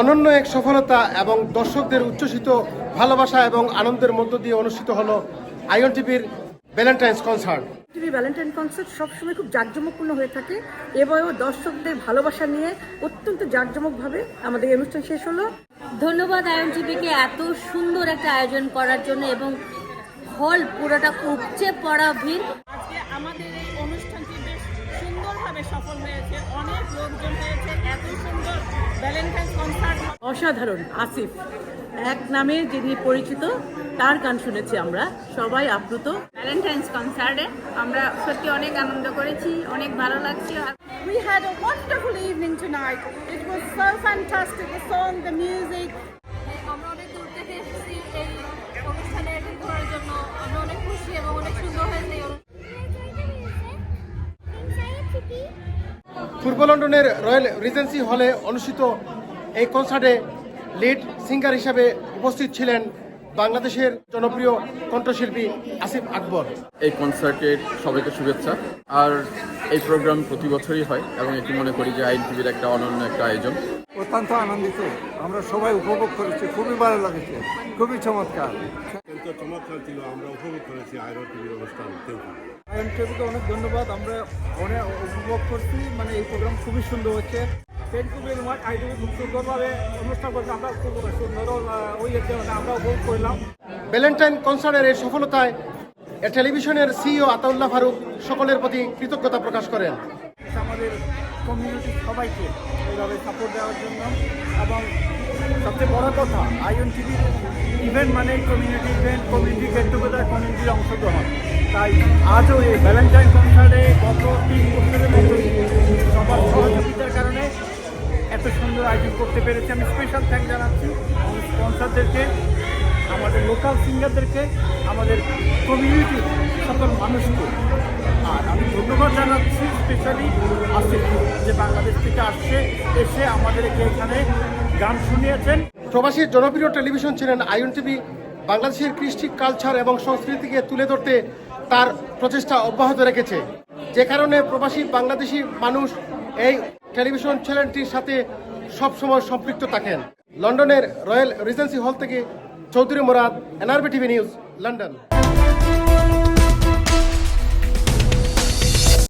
অনন্য এক সফলতা এবং দর্শকদের উচ্ছ্বসিত ভালোবাসা এবং আনন্দের মধ্য দিয়ে অনুষ্ঠিত হলো আইন টিভির valentine's concert. TV valentine concert সবসময় খুব জাঁকজমকপূর্ণ হয়ে থাকে। এবারও দর্শকদের ভালোবাসা নিয়ে অত্যন্ত জাঁকজমকভাবে আমাদের এই অনুষ্ঠান শেষ হলো। ধন্যবাদ আয়ন টিভিকে এত সুন্দর একটা আয়োজন করার জন্য এবং হল পুরোটা উপচে পড়া ভিড়। আজকে আমাদের এই সফল হয়েছে অনেক লোকজন হয়েছে এত সুন্দর ভ্যালেন্টাইন্স কনসার্ট অসাধারণ আসিফ এক নামে যিনি পরিচিত তার গান শুনেছি আমরা সবাই আপ্লুত ভ্যালেন্টাইন্স কনসার্টে আমরা সত্যি অনেক আনন্দ করেছি অনেক ভালো লাগছে We had a wonderful evening tonight. It was so fantastic. The song, the music. পূর্ব লন্ডনের রয়্যাল রিজেন্সি হলে অনুষ্ঠিত এই কনসার্টে লিড সিঙ্গার হিসাবে উপস্থিত ছিলেন বাংলাদেশের জনপ্রিয় কণ্ঠশিল্পী আসিফ আকবর। এই কনসার্টের সবাইকে শুভেচ্ছা। আর এই প্রোগ্রাম প্রতি বছরই হয় এবং এটি মনে করি যে আইন টিভির একটা অনন্য একটা আয়োজন। অত্যন্ত আনন্দিত। আমরা সবাই উপভোগ করেছি। খুবই ভালো লাগেছে। খুবই চমৎকার। অত্যন্ত চমৎকার ছিল আমরা উপভোগ করেছি আইরো টিভির অনুষ্ঠান। টিভিকে অনেক ধন্যবাদ আমরা অনেক উপভোগ করছি মানে এই প্রোগ্রাম খুবই সুন্দর হচ্ছে। থ্যাংক ইউ ভেরি মাচ আই খুব সুন্দরভাবে অনুষ্ঠান করছে আমরা খুব সুন্দর হয়েছে আমরা উপভোগ করলাম। ভ্যালেন্টাইন কনসার্টের এই সফলতায় এ টেলিভিশনের সিইও আতাউল্লাহ ফারুক সকলের প্রতি কৃতজ্ঞতা প্রকাশ করেন। আমাদের কমিউনিটি সবাইকে এইভাবে সাপোর্ট দেওয়ার জন্য। এবং সবচেয়ে বড় কথা, আইএন টিভি ইভেন্ট মানে community event community get together কমিউনিটির অংশগ্রহণ। তাই আজও এই ভ্যালেন্টাইন কনসার্টে গত তিন বছরের মতো সবার সহযোগিতার কারণে এত সুন্দর আয়োজন করতে পেরেছি। আমি স্পেশাল থ্যাংক জানাচ্ছি স্পন্সারদেরকে আমাদের লোকাল সিঙ্গারদেরকে আমাদের কমিউনিটির সকল মানুষকে। আর আমি ধন্যবাদ জানাচ্ছি স্পেশালি আসিফ যে বাংলাদেশ থেকে আসছে, এসে আমাদেরকে এখানে গান শুনিয়েছেন। প্রবাসী জনপ্রিয় টেলিভিশন চ্যানেল আইন টিভি বাংলাদেশের কৃষ্টি কালচার এবং সংস্কৃতিকে তুলে ধরতে তার প্রচেষ্টা অব্যাহত রেখেছে। যে কারণে প্রবাসী বাংলাদেশি মানুষ এই টেলিভিশন চ্যানেলটির সাথে সবসময় সম্পৃক্ত থাকেন। লন্ডনের রয়্যাল রিজেন্সি হল থেকে Chowdhury Morad, NRB TV news, London.